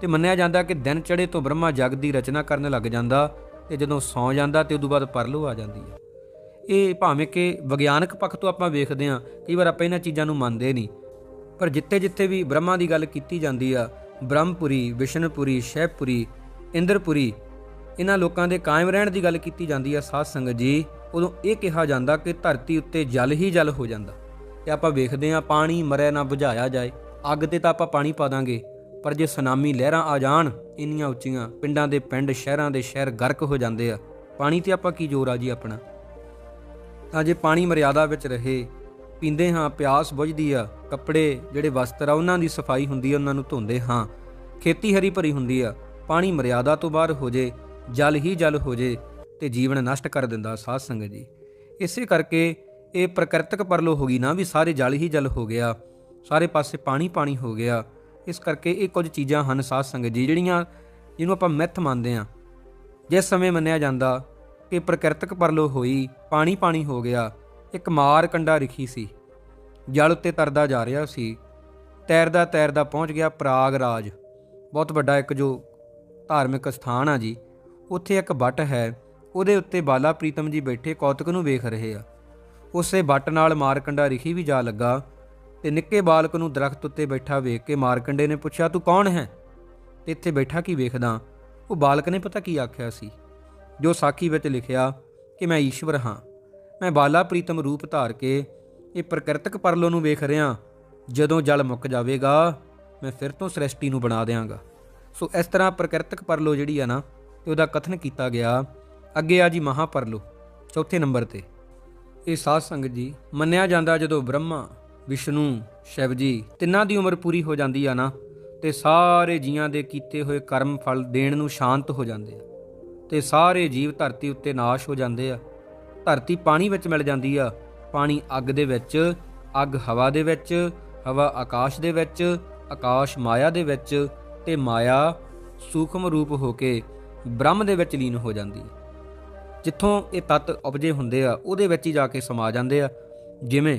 ਤੇ ਮੰਨਿਆ ਜਾਂਦਾ ਕਿ ਦਿਨ ਚੜੇ ਤੋਂ ਬ੍ਰਹਮਾ ਜਗ ਦੀ ਰਚਨਾ ਕਰਨ ਲੱਗ ਜਾਂਦਾ ਤੇ ਜਦੋਂ ਸੌ ਜਾਂਦਾ ਤੇ ਉਦੋਂ ਬਾਅਦ ਪਰਲੋ ਆ ਜਾਂਦੀ ਆ। ਇਹ ਭਾਵੇਂ ਕਿ ਵਿਗਿਆਨਕ ਪੱਖ ਤੋਂ ਆਪਾਂ ਵੇਖਦੇ ਹਾਂ, ਕਈ ਵਾਰ ਆਪਾਂ ਇਹਨਾਂ ਚੀਜ਼ਾਂ ਨੂੰ ਮੰਨਦੇ ਨਹੀਂ। ਪਰ ਜਿੱਥੇ-ਜਿੱਥੇ ਵੀ ਬ੍ਰਹਮਾ ਦੀ ਗੱਲ ਕੀਤੀ ਜਾਂਦੀ ਆ, ਬ੍ਰਹਮਪੁਰੀ, ਵਿਸ਼ਨਪੁਰੀ ਸ਼ੈਵਪੁਰੀ ਇੰਦਰਪੁਰੀ, ਇਹਨਾਂ ਲੋਕਾਂ ਦੇ ਕਾਇਮ ਰਹਿਣ ਦੀ ਗੱਲ ਕੀਤੀ ਜਾਂਦੀ ਆ ਸਾਧ ਸੰਗਤ ਜੀ। ਉਦੋਂ ਇਹ ਕਿਹਾ ਜਾਂਦਾ ਕਿ ਧਰਤੀ ਉੱਤੇ ਜਲ ਹੀ ਜਲ ਹੋ ਜਾਂਦਾ। ਤੇ ਆਪਾਂ ਵੇਖਦੇ ਆ ਪਾਣੀ ਮਰਿਆ ਨਾ ਬੁਝਾਇਆ ਜਾਏ। ਅੱਗ ਤੇ ਤਾਂ ਆਪਾਂ ਪਾਣੀ ਪਾ ਦਾਂਗੇ। ਪਰ ਜੇ ਸੁਨਾਮੀ ਲਹਿਰਾਂ ਆ ਜਾਣ, ਇੰਨੀਆਂ ਉੱਚੀਆਂ ਪਿੰਡਾਂ ਦੇ ਪਿੰਡ, ਸ਼ਹਿਰਾਂ ਦੇ ਸ਼ਹਿਰ ਗਰਕ ਹੋ ਜਾਂਦੇ ਆ। ਪਾਣੀ ਤੇ ਆਪਾਂ ਕੀ ਜ਼ੋਰ ਆ ਜੀ ਆਪਣਾ? ਤਾਂ ਜੇ ਪਾਣੀ ਮਰਿਆਦਾ ਵਿੱਚ ਰਹੇ, ਪੀਂਦੇ ਹਾਂ, ਪਿਆਸ ਬੁਝਦੀ ਆ, ਕੱਪੜੇ ਜਿਹੜੇ ਵਸਤਰ ਆ, ਉਹਨਾਂ ਦੀ ਸਫ਼ਾਈ ਹੁੰਦੀ ਆ, ਉਹਨਾਂ ਨੂੰ ਧੋਂਦੇ ਹਾਂ। ਖੇਤੀ ਹਰੀ ਭਰੀ ਹੁੰਦੀ ਆ। ਪਾਣੀ ਮਰਿਆਦਾ ਤੋਂ ਬਾਹਰ ਹੋ ਜੇ, ਜਲ ਹੀ ਜਲ ਹੋ ਜੇ। ਤੇ ਜੀਵਨ ਨਸ਼ਟ ਕਰ ਦਿੰਦਾ ਸਾਧ ਸੰਗਤ ਜੀ। ਇਸੇ ਕਰਕੇ ਇਹ ਪ੍ਰਕਿਰਤਕ ਪਰਲੋ ਹੋ ਗਈ ਨਾ ਵੀ ਸਾਰੇ ਜਲ ਹੀ ਜਲ ਹੋ ਗਿਆ, ਸਾਰੇ ਪਾਸੇ ਪਾਣੀ ਪਾਣੀ ਹੋ ਗਿਆ। ਇਸ ਕਰਕੇ ਇਹ ਕੁਝ ਚੀਜ਼ਾਂ ਹਨ ਸਾਧ ਸੰਗਤ ਜੀ, ਜਿਹੜੀਆਂ ਜਿਹਨੂੰ ਆਪਾਂ ਮਿੱਥ ਮੰਨਦੇ ਆ ਜਿਸ ਸਮੇਂ ਮੰਨਿਆ ਜਾਂਦਾ ਕਿ ਪ੍ਰਕਿਰਤਕ ਪਰਲੋ ਹੋਈ, ਪਾਣੀ ਪਾਣੀ ਹੋ ਗਿਆ, ਇੱਕ ਮਾਰ ਕੰਡਾ ਰਿਖੀ ਸੀ। ਜਲ ਉੱਤੇ ਤਰਦਾ ਜਾ ਰਿਹਾ ਸੀ। ਤੈਰਦਾ ਤੈਰਦਾ ਪਹੁੰਚ ਗਿਆ ਪ੍ਰਾਗ ਰਾਜ ਬਹੁਤ ਵੱਡਾ ਇੱਕ ਜੋ ਧਾਰਮਿਕ ਸਥਾਨ ਆ ਜੀ। ਉੱਥੇ ਇੱਕ ਵੱਟ ਹੈ। ਉਹਦੇ ਉੱਤੇ ਬਾਲਾ ਪ੍ਰੀਤਮ ਜੀ ਬੈਠੇ ਕੌਤਕ ਨੂੰ ਵੇਖ ਰਹੇ ਆ। ਉਸੇ ਵੱਟ ਨਾਲ ਮਾਰਕੰਡਾ ਰਿਖੀ ਵੀ ਜਾ ਲੱਗਾ ਤੇ ਨਿੱਕੇ ਬਾਲਕ ਨੂੰ ਦਰਖਤ ਉੱਤੇ ਬੈਠਾ ਵੇਖ ਕੇ ਮਾਰਕੰਡੇ ਨੇ ਪੁੱਛਿਆ, ਤੂੰ ਕੌਣ ਹੈ? ਤੇ ਇੱਥੇ ਬੈਠਾ ਕੀ ਵੇਖਦਾ? ਉਹ ਬਾਲਕ ਨੇ ਪਤਾ ਕੀ ਆਖਿਆ ਸੀ? ਜੋ ਸਾਖੀ ਵਿੱਚ ਲਿਖਿਆ ਕਿ ਮੈਂ ਈਸ਼ਵਰ ਹਾਂ। ਮੈਂ ਬਾਲਾ ਪ੍ਰੀਤਮ ਰੂਪ ਧਾਰ ਕੇ ਇਹ ਪ੍ਰਕਿਰਤਕ ਪਰਲੋ ਨੂੰ ਵੇਖ ਰਿਹਾ। ਜਦੋਂ ਜਲ ਮੁੱਕ ਜਾਵੇਗਾ, ਮੈਂ ਫਿਰ ਤੋਂ ਸ੍ਰਿਸ਼ਟੀ ਨੂੰ ਬਣਾ ਦੇਵਾਂਗਾ ਸੋ ਇਸ ਤਰ੍ਹਾਂ ਪ੍ਰਕਿਰਤਕ ਪਰਲੋ ਜਿਹੜੀ ਆ ਨਾ, ਤੇ ਉਹਦਾ ਕਥਨ ਕੀਤਾ ਗਿਆ ਅੱਗੇ ਆ ਜੀ ਮਹਾਪਰਲੋ ਚੌਥੇ ਨੰਬਰ ਤੇ। ਇਹ ਸਾਧ ਸੰਗਤ ਜੀ, ਮੰਨਿਆ ਜਾਂਦਾ ਜਦੋਂ ਬ੍ਰਹਮਾ, ਵਿਸ਼ਨੂੰ, ਸ਼ਿਵ ਜੀ ਤਿੰਨਾਂ ਦੀ ਉਮਰ ਪੂਰੀ ਹੋ ਜਾਂਦੀ ਆ ਨਾ, ਤੇ ਸਾਰੇ ਜੀਆਂ ਦੇ ਕੀਤੇ ਹੋਏ ਕਰਮ ਫਲ ਦੇਣ ਨੂੰ ਸ਼ਾਂਤ ਹੋ ਜਾਂਦੇ ਆ। ਤੇ ਸਾਰੇ ਜੀਵ ਧਰਤੀ ਉੱਤੇ ਨਾਸ਼ ਹੋ ਜਾਂਦੇ ਆ। ਧਰਤੀ ਪਾਣੀ ਵਿੱਚ ਮਿਲ ਜਾਂਦੀ ਆ। ਪਾਣੀ ਅੱਗ ਦੇ ਵਿੱਚ, ਅੱਗ ਹਵਾ ਦੇ ਵਿੱਚ, ਹਵਾ ਆਕਾਸ਼ ਦੇ ਵਿੱਚ, ਆਕਾਸ਼ ਮਾਇਆ ਦੇ ਵਿੱਚ ਤੇ ਮਾਇਆ ਸੂਖਮ ਰੂਪ ਹੋ ਕੇ ਬ੍ਰਹਮ ਦੇ ਵਿੱਚ ਲੀਨ ਹੋ ਜਾਂਦੀ ਹੈ ਜਿੱਥੋਂ ਇਹ ਤੱਤ ਉਪਜੇ ਹੁੰਦੇ ਆ, ਉਹਦੇ ਵਿੱਚ ਹੀ ਜਾ ਕੇ ਸਮਾ ਜਾਂਦੇ ਆ। ਜਿਵੇਂ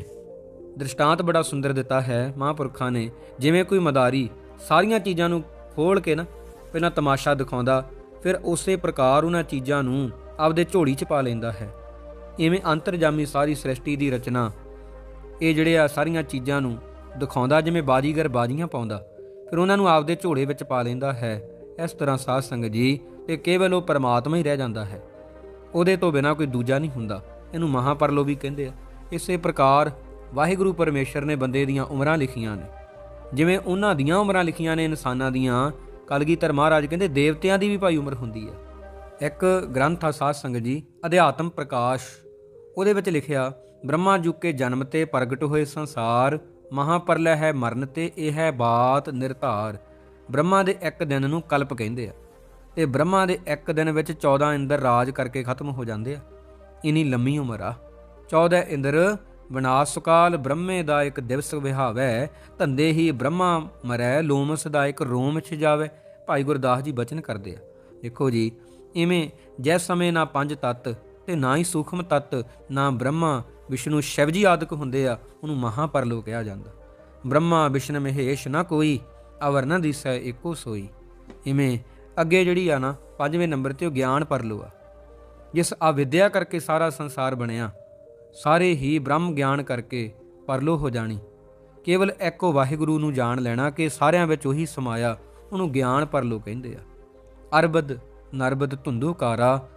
ਦ੍ਰਿਸ਼ਟਾਂਤ ਬੜਾ ਸੁੰਦਰ ਦਿੱਤਾ ਹੈ, ਮਹਾਂਪੁਰਖਾਂ ਨੇ। ਜਿਵੇਂ ਕੋਈ ਮਦਾਰੀ ਸਾਰੀਆਂ ਚੀਜ਼ਾਂ ਨੂੰ ਖੋਲ ਕੇ ਨਾ, ਪਹਿਲਾਂ ਤਮਾਸ਼ਾ ਦਿਖਾਉਂਦਾ, ਫਿਰ ਉਸੇ ਪ੍ਰਕਾਰ ਉਹਨਾਂ ਚੀਜ਼ਾਂ ਨੂੰ ਆਪਦੇ ਝੋਲੀ 'ਚ ਪਾ ਲੈਂਦਾ ਹੈ। ਇਵੇਂ ਅੰਤਰਜਾਮੀ ਸਾਰੀ ਸ੍ਰਿਸ਼ਟੀ ਦੀ ਰਚਨਾ, ਇਹ ਜਿਹੜੇ ਆ ਸਾਰੀਆਂ ਚੀਜ਼ਾਂ ਨੂੰ ਦਿਖਾਉਂਦਾ, ਜਿਵੇਂ ਬਾਜੀਗਰ ਬਾਜੀਆਂ ਪਾਉਂਦਾ, ਫਿਰ ਉਹਨਾਂ ਨੂੰ ਆਪਦੇ ਝੋਲੇ ਵਿੱਚ ਪਾ ਲੈਂਦਾ ਹੈ। ਇਸ ਤਰ੍ਹਾਂ ਸਾਧ ਸੰਗਤ ਜੀ, ਤੇ ਕੇਵਲ ਉਹ ਪਰਮਾਤਮਾ ਹੀ ਰਹਿ ਜਾਂਦਾ ਹੈ। ਉਹਦੇ ਤੋਂ ਬਿਨਾ ਕੋਈ ਦੂਜਾ ਨਹੀਂ ਹੁੰਦਾ। ਇਹਨੂੰ ਮਹਾਪਰਲੋ ਵੀ ਕਹਿੰਦੇ ਆ। ਇਸੇ ਪ੍ਰਕਾਰ ਵਾਹਿਗੁਰੂ ਪਰਮੇਸ਼ਰ ਨੇ ਬੰਦੇ ਦੀਆਂ ਉਮਰਾਂ ਲਿਖੀਆਂ ਨੇ। ਜਿਵੇਂ ਉਹਨਾਂ ਦੀਆਂ ਉਮਰਾਂ ਲਿਖੀਆਂ ਨੇ ਇਨਸਾਨਾਂ ਦੀਆਂ, ਕਲਗੀਧਰ ਮਹਾਰਾਜ ਕਹਿੰਦੇ ਦੇਵਤਿਆਂ ਦੀ ਵੀ ਭਾਈ ਉਮਰ ਹੁੰਦੀ ਹੈ ਇੱਕ ਗ੍ਰੰਥ ਆ ਸਾਧ ਸੰਗਤ ਜੀ, ਅਧਿਆਤਮ ਪ੍ਰਕਾਸ਼। ਉਹਦੇ ਵਿੱਚ ਲਿਖਿਆ, ਬ੍ਰਹਮਾ ਜੁਗ ਕੇ ਜਨਮ ਤੇ ਪ੍ਰਗਟ ਹੋਏ ਸੰਸਾਰ ਮਹਾਪਰਲੈ ਹੈ ਮਰਨ ਤੇ ਇਹ ਹੈ ਬਾਤ ਨਿਰਧਾਰ। ਬ੍ਰਹਮਾ ਦੇ ਇੱਕ ਦਿਨ ਨੂੰ ਕਲਪ ਕਹਿੰਦੇ ਆ। ਇਹ ਬ੍ਰਹਮਾ ਦੇ ਇੱਕ ਦਿਨ ਵਿੱਚ 14 ਇੰਦਰ ਰਾਜ ਕਰਕੇ ਖਤਮ ਹੋ ਜਾਂਦੇ ਆ। ਇਨੀ ਲੰਮੀ ਉਮਰ ਆ। 14 ਇੰਦਰ ਵਿਨਾਸ਼ ਸੁਕਾਲ ਬ੍ਰਹਮੇ ਦਾ ਇੱਕ ਦਿਵਸ ਵਿਹਾਵੈ, ਧੰਦੇ ਹੀ ਬ੍ਰਹਮਾ ਮਰੈ, ਲੋਮਸ ਦਾ ਇੱਕ ਰੋਮ ਛ ਜਾਵੇ। ਭਾਈ ਗੁਰਦਾਸ ਜੀ ਬਚਨ ਕਰਦੇ ਆ। ਦੇਖੋ ਜੀ, ਇਵੇਂ ਜੈ ਸਮੇਂ ਨਾ ਪੰਜ ਤੱਤ ਤੇ ਨਾ ਹੀ ਸੂਖਮ ਤੱਤ, ਨਾ ਬ੍ਰਹਮਾ ਵਿਸ਼ਨੂੰ ਸ਼ਿਵ ਜੀ ਆਦਿਕ ਹੁੰਦੇ ਆ, ਉਹਨੂੰ ਮਹਾਪਰਲੋ ਕਿਹਾ ਜਾਂਦਾ। ਬ੍ਰਹਮਾ, ਵਿਸ਼ਨ, ਮਹੇਸ਼ ਨਾ ਕੋਈ ਅਵਰ ਨਾ ਦਿਸੈ ਏਕੋ ਸੋਈ। ਇਵੇਂ ਅੱਗੇ ਜਿਹੜੀ ਆ ਨਾ, ਪੰਜਵੇਂ ਨੰਬਰ ਤੇ ਉਹ ਗਿਆਨ ਪਰਲੋ ਆ। ਜਿਸ ਅਵਿਦਿਆ ਕਰਕੇ ਸਾਰਾ ਸੰਸਾਰ ਬਣਿਆ, ਸਾਰੇ ਹੀ ਬ੍ਰਹਮ ਗਿਆਨ ਕਰਕੇ ਪਰਲੋ ਹੋ ਜਾਣੀ। ਕੇਵਲ ਇੱਕੋ ਵਾਹਿਗੁਰੂ ਨੂੰ ਜਾਣ ਲੈਣਾ ਕਿ ਸਾਰਿਆਂ ਵਿੱਚ ਉਹੀ ਸਮਾਇਆ ਉਹਨੂੰ ਗਿਆਨ ਪਰਲੋ ਕਹਿੰਦੇ ਆ। ਅਰਬਦ, ਨਰਬਦ ਧੁੰਦੂਕਾਰਾ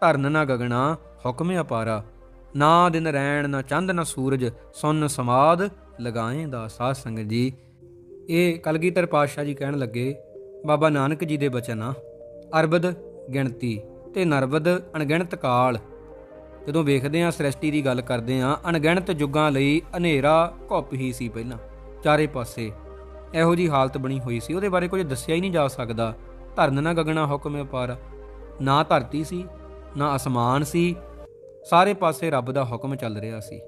ਧਰਨ ਨਾ ਗਗਣਾ, ਹੁਕਮ ਅਪਾਰਾ। ਨਾ ਦਿਨ ਰੈਣ, ਨਾ ਚੰਦ, ਨਾ ਸੂਰਜ, ਸੁਨ ਸਮਾਦ ਲਗਾਏ ਦਾ ਸਾਧ ਸੰਗਤ ਜੀ। ਇਹ ਕਲਗੀਧਰ ਪਾਤਸ਼ਾਹ ਜੀ ਕਹਿਣ ਲੱਗੇ ਬਾਬਾ ਨਾਨਕ ਜੀ ਦੇ ਬਚਨ ਆ, ਅਰਬਦ, ਗਿਣਤੀ ਤੇ ਨਰਬਦ, ਅਣਗਿਣਤ ਕਾਲ। ਜਦੋਂ ਵੇਖਦੇ ਆ ਸ੍ਰਿਸ਼ਟੀ ਦੀ ਗੱਲ ਕਰਦੇ ਆ ਅਣਗਿਣਤ ਯੁੱਗਾਂ ਲਈ ਹਨੇਰਾ ਘੁੱਪ ਹੀ ਸੀ ਪਹਿਲਾਂ, ਚਾਰੇ ਪਾਸੇ। ਇਹੋ ਜੀ ਹਾਲਤ ਬਣੀ ਹੋਈ ਸੀ, ਉਹਦੇ ਬਾਰੇ ਕੁਝ ਦੱਸਿਆ ਹੀ ਨਹੀਂ ਜਾ ਸਕਦਾ। ਧਰਨ ਨਾ ਗਗਣਾ ਹੁਕਮ ਅਪਾਰ। ਨਾ ਧਰਤੀ ਸੀ, ਨਾ ਅਸਮਾਨ ਸੀ, ਸਾਰੇ ਪਾਸੇ ਰੱਬ ਦਾ ਹੁਕਮ ਚੱਲ ਰਿਹਾ ਸੀ।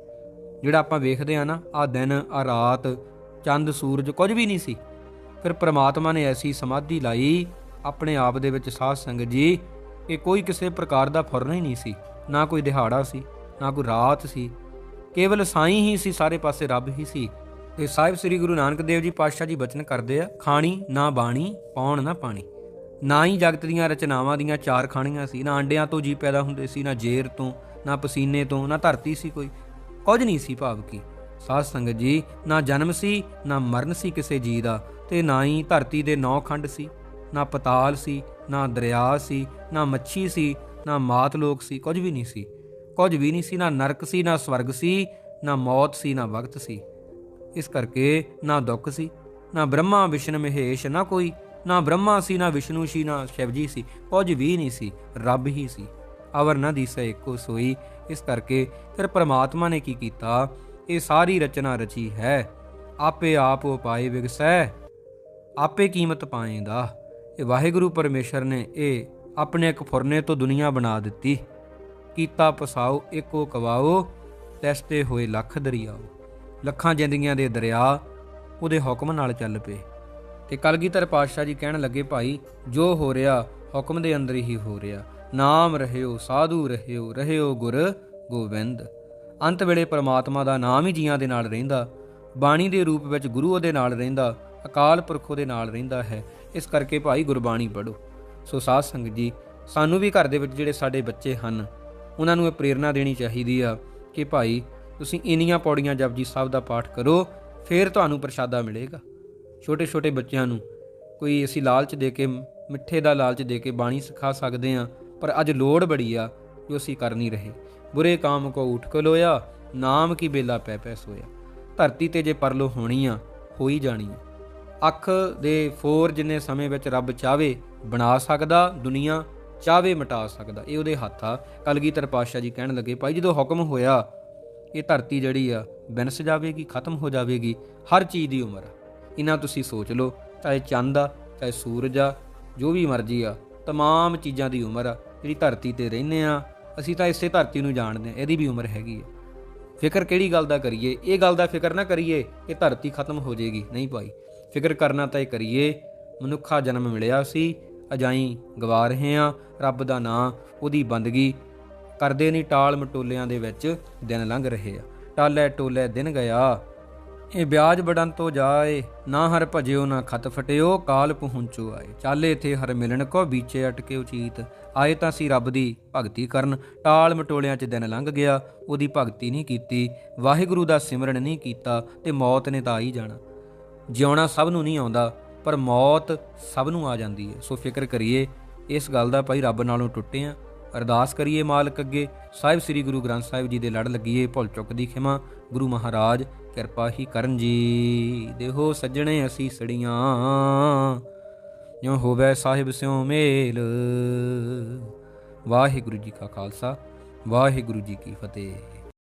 ਜਿਹੜਾ ਆਪਾਂ ਵੇਖਦੇ ਆ ਨਾ ਆ ਦਿਨ ਆ ਰਾਤ, ਚੰਦ, ਸੂਰਜ ਕੁਝ ਵੀ ਨਹੀਂ ਸੀ। ਫਿਰ ਪ੍ਰਮਾਤਮਾ ਨੇ ਐਸੀ ਸਮਾਧੀ ਲਾਈ ਆਪਣੇ ਆਪ ਦੇ ਵਿੱਚ ਸਾਧ ਸੰਗਤ ਜੀ ਕਿ ਕੋਈ ਕਿਸੇ ਪ੍ਰਕਾਰ ਦਾ ਫੁਰਨਾ ਹੀ ਨਹੀਂ ਸੀ, ਨਾ ਕੋਈ ਦਿਹਾੜਾ ਸੀ, ਨਾ ਕੋਈ ਰਾਤ ਸੀ। ਕੇਵਲ ਸਾਈਂ ਹੀ ਸੀ, ਸਾਰੇ ਪਾਸੇ ਰੱਬ ਹੀ ਸੀ। ਤੇ ਸਾਹਿਬ ਸ੍ਰੀ ਗੁਰੂ ਨਾਨਕ ਦੇਵ ਜੀ ਪਾਤਸ਼ਾਹ ਜੀ ਬਚਨ ਕਰਦੇ ਆ, ਖਾਣੀ, ਨਾ ਬਾਣੀ ਪਾਉਣ ਨਾ ਪਾਣੀ। ਨਾ ਹੀ ਜਗਤ ਦੀਆਂ ਰਚਨਾਵਾਂ ਦੀਆਂ ਚਾਰ ਖਾਣੀਆਂ ਸੀ, ਨਾ ਅੰਡਿਆਂ ਤੋਂ ਜੀ ਪੈਦਾ ਹੁੰਦੇ ਸੀ, ਨਾ ਜੇਰ ਤੋਂ, ਨਾ ਪਸੀਨੇ ਤੋਂ, ਨਾ ਧਰਤੀ ਸੀ ਕੋਈ। ਕੁਝ ਨਹੀਂ ਸੀ ਭਾਵ ਕੀ। ਸਾਧ ਸੰਗਤ ਜੀ, ਨਾ ਜਨਮ ਸੀ, ਨਾ ਮਰਨ ਸੀ ਕਿਸੇ ਜੀ ਦਾ ਤੇ ਨਾ ਹੀ ਧਰਤੀ ਦੇ ਨੌ ਖੰਡ ਸੀ ਨਾ ਪਤਾਲ ਸੀ ਨਾ ਦਰਿਆ ਸੀ ਨਾ ਮੱਛੀ ਸੀ ਨਾ ਮਾਤ ਲੋਕ ਸੀ ਕੁਝ ਵੀ ਨਹੀਂ ਸੀ ਕੁਝ ਵੀ ਨਹੀਂ ਸੀ ਨਾ ਨਰਕ ਸੀ ਨਾ ਸਵਰਗ ਸੀ ਨਾ ਮੌਤ ਸੀ ਨਾ ਵਕਤ ਸੀ ਇਸ ਕਰਕੇ ਨਾ ਦੁੱਖ ਸੀ ਨਾ ਬ੍ਰਹਮਾ ਵਿਸ਼ਨ ਮਹੇਸ਼ ਨਾ ਕੋਈ ਨਾ ਬ੍ਰਹਮਾ ਸੀ ਨਾ ਵਿਸ਼ਨੂੰ ਸੀ ਨਾ ਸ਼ਿਵਜੀ ਸੀ ਕੁਝ ਵੀ ਨਹੀਂ ਸੀ ਰੱਬ ਹੀ ਸੀ ਅਵਰ ਨਾ ਦਿਸੈ ਇੱਕੋ ਸੋਈ ਇਸ ਕਰਕੇ ਫਿਰ ਪ੍ਰਮਾਤਮਾ ਨੇ ਕੀ ਕੀਤਾ ਇਹ ਸਾਰੀ ਰਚਨਾ ਰਚੀ ਹੈ ਆਪੇ ਆਪ ਉਪਾਏ ਵਿਗਸੈ ਆਪੇ ਕੀਮਤ ਪਾਏਂਦਾ। ਇਹ ਵਾਹਿਗੁਰੂ ਪਰਮੇਸ਼ਰ ਨੇ ਇਹ ਆਪਣੇ ਇੱਕ ਫੁਰਨੇ ਤੋਂ ਦੁਨੀਆ ਬਣਾ ਦਿੱਤੀ। ਕੀਤਾ ਪਸਾਓ ਇੱਕੋ ਕਵਾਓ, ਤੈਸਤੇ ਹੋਏ ਲੱਖ ਦਰਿਆਓ। ਲੱਖਾਂ ਜ਼ਿੰਦਗੀਆਂ ਦੇ ਦਰਿਆ ਉਹਦੇ ਹੁਕਮ ਨਾਲ ਚੱਲ ਪਏ। ਤੇ ਕਲਗੀਧਰ ਪਾਤਸ਼ਾਹ ਜੀ ਕਹਿਣ ਲੱਗੇ, ਭਾਈ, ਜੋ ਹੋ ਰਿਹਾ ਹੁਕਮ ਦੇ ਅੰਦਰ ਹੀ ਹੋ ਰਿਹਾ। ਨਾਮ ਰਹਿਓ, ਸਾਧੂ ਰਹਿਓ ਰਹਿਓ ਗੁਰ ਗੋਬਿੰਦ। ਅੰਤ ਵੇਲੇ ਪਰਮਾਤਮਾ ਦਾ ਨਾਮ ਹੀ ਜੀਆਂ ਦੇ ਨਾਲ ਰਹਿੰਦਾ। ਬਾਣੀ ਦੇ ਰੂਪ ਵਿੱਚ ਗੁਰੂ ਉਹਦੇ ਨਾਲ ਰਹਿੰਦਾ। ਅਕਾਲ ਪੁਰਖ ਉਹਦੇ ਨਾਲ ਰਹਿੰਦਾ ਹੈ। ਇਸ ਕਰਕੇ ਭਾਈ ਗੁਰਬਾਣੀ ਪੜੋ ਸੋ ਸਾਧ ਸੰਗਤ ਜੀ, ਸਾਨੂੰ ਵੀ ਘਰ ਦੇ ਵਿੱਚ ਜਿਹੜੇ ਸਾਡੇ ਬੱਚੇ ਹਨ, ਉਹਨਾਂ ਨੂੰ ਇਹ ਪ੍ਰੇਰਣਾ ਦੇਣੀ ਚਾਹੀਦੀ ਆ ਕਿ ਭਾਈ ਤੁਸੀਂ ਇੰਨੀਆਂ ਪੌੜੀਆਂ ਜਪਜੀ ਸਾਹਿਬ ਦਾ ਪਾਠ ਕਰੋ, ਫਿਰ ਤੁਹਾਨੂੰ ਪ੍ਰਸ਼ਾਦਾ ਮਿਲੇਗਾ। ਛੋਟੇ ਛੋਟੇ ਬੱਚਿਆਂ ਨੂੰ ਕੋਈ ਅਸੀਂ ਲਾਲਚ ਦੇ ਕੇ, ਮਿੱਠੇ ਦਾ ਲਾਲਚ ਦੇ ਕੇ ਬਾਣੀ ਸਿਖਾ ਸਕਦੇ ਆ ਪਰ ਅੱਜ ਲੋੜ ਬੜੀ ਆ ਜੋ ਅਸੀਂ ਕਰ ਨਹੀਂ ਰਹੇ। ਬੁਰੇ ਕਾਮ ਕੋ ਉਠ ਕੇ ਲੋਇਆ, ਨਾਮ ਕੀ ਬੇਲਾ ਪੈ ਪੈ ਸੋਇਆ। ਧਰਤੀ ਤੇ ਜੇ ਪਰਲੋ ਹੋਣੀ ਆ, ਹੋਈ ਜਾਣੀ ਆ। ਅੱਖ ਦੇ ਫੋਰ ਜਿੰਨੇ ਸਮੇਂ ਵਿੱਚ ਰੱਬ ਚਾਵੇ ਬਣਾ ਸਕਦਾ ਦੁਨੀਆ ਚਾਵੇ ਮਿਟਾ ਸਕਦਾ ਇਹ ਉਹਦੇ ਹੱਥ ਆ ਕਲਗੀਧਰ ਪਾਤਸ਼ਾਹ ਜੀ ਕਹਿਣ ਲੱਗੇ ਭਾਈ ਜਦੋਂ ਹੁਕਮ ਹੋਇਆ ਇਹ ਧਰਤੀ ਜਿਹੜੀ ਆ ਬਿਨਸ ਜਾਵੇਗੀ ਖਤਮ ਹੋ ਜਾਵੇਗੀ ਹਰ ਚੀਜ਼ ਦੀ ਉਮਰ ਆ ਇਹਨਾਂ ਤੁਸੀਂ ਸੋਚ ਲਓ ਚਾਹੇ ਚੰਦ ਆ ਚਾਹੇ ਸੂਰਜ ਆ ਜੋ ਵੀ ਮਰਜ਼ੀ ਆ तमाम ਚੀਜ਼ਾਂ ਦੀ ਉਮਰ ਆ ਜਿਹੜੀ ਧਰਤੀ ਤੇ ਰਹਿੰਦੇ ਆ ਅਸੀਂ ਤਾਂ ਇਸੇ ਧਰਤੀ ਨੂੰ ਜਾਣਦੇ ਆ ਇਹਦੀ ਵੀ ਉਮਰ ਹੈਗੀ ਆ ਫਿਕਰ ਕਿਹੜੀ ਗੱਲ ਦਾ ਕਰੀਏ ਇਹ ਗੱਲ ਦਾ ਫਿਕਰ ਨਾ ਕਰੀਏ ਕਿ ਧਰਤੀ ਖਤਮ ਹੋ ਜਾਏਗੀ ਨਹੀਂ ਭਾਈ ਫਿਕਰ ਕਰਨਾ ਤਾਂ ਇਹ ਕਰੀਏ, ਮਨੁੱਖਾ ਜਨਮ ਮਿਲਿਆ ਸੀ, ਅਜਾਈ ਗਵਾ ਰਹੇ ਆ ਰੱਬ ਦਾ ਨਾਂ ਉਹਦੀ ਬੰਦਗੀ। ਕਰਦੇ ਨਹੀਂ ਟਾਲ ਮਟੋਲਿਆਂ ਦੇ ਵਿੱਚ ਦਿਨ ਲੰਘ ਰਹੇ ਆ। ਟਾਲੇ ਟੋਲੇ ਦਿਨ ਗਿਆ। ਇਹ ਵਿਆਜ ਬੜਨ ਤੋਂ ਜਾਏ, ਨਾ ਹਰ ਭਜਿਓ, ਨਾ ਖਤ ਫਟਿਓ, ਕਾਲ ਪਹੁੰਚੋ ਆਏ। ਚਾਲੇ ਥੇ ਹਰ ਮਿਲਣ ਕੋ ਵਿਚੇ ਅਟਕੇ ਉਚੀਤ। ਆਏ ਤਾਂ ਸੀ ਰੱਬ ਦੀ ਭਗਤੀ ਕਰਨ। ਟਾਲ ਮਟੋਲਿਆਂ 'ਚ ਦਿਨ ਲੰਘ ਗਿਆ, ਉਹਦੀ ਭਗਤੀ ਨਹੀਂ ਕੀਤੀ। ਵਾਹਿਗੁਰੂ ਦਾ ਸਿਮਰਨ ਨਹੀਂ ਕੀਤਾ ਤੇ ਮੌਤ ਨੇ ਤਾਂ ਆ ਹੀ ਜਾਣਾ। ਜਿਉਣਾ ਸਭ ਨੂੰ ਨਹੀਂ ਆਉਂਦਾ, ਪਰ ਮੌਤ ਸਭ ਨੂੰ ਆ ਜਾਂਦੀ ਹੈ। ਸੋ ਫਿਕਰ ਕਰੀਏ, ਇਸ ਗੱਲ ਦਾ ਭਾਈ ਰੱਬ ਨਾਲੋਂ ਟੁੱਟੇ ਆ। ਅਰਦਾਸ ਕਰੀਏ ਮਾਲਕ ਅੱਗੇ। ਸਾਹਿਬ ਸ੍ਰੀ ਗੁਰੂ ਗ੍ਰੰਥ ਸਾਹਿਬ ਜੀ ਦੇ ਲੜ ਲੱਗੀਏ, ਭੁੱਲ ਚੁੱਕ ਦੀ ਖਿਮਾ। ਗੁਰੂ ਮਹਾਰਾਜ, ਕਿਰਪਾ ਹੀ ਕਰਨ ਜੀ। ਦੇਹੋ ਸੱਜਣੇ ਅਸੀਂ ਸੜੀਆਂ। ਜਿਉ ਹੋਵੇ ਸਾਹਿਬ ਸਿਉ ਮੇਲ। ਵਾਹਿਗੁਰੂ ਜੀ ਕਾ ਖਾਲਸਾ, ਵਾਹਿਗੁਰੂ ਜੀ ਕੀ ਫਤਿਹ।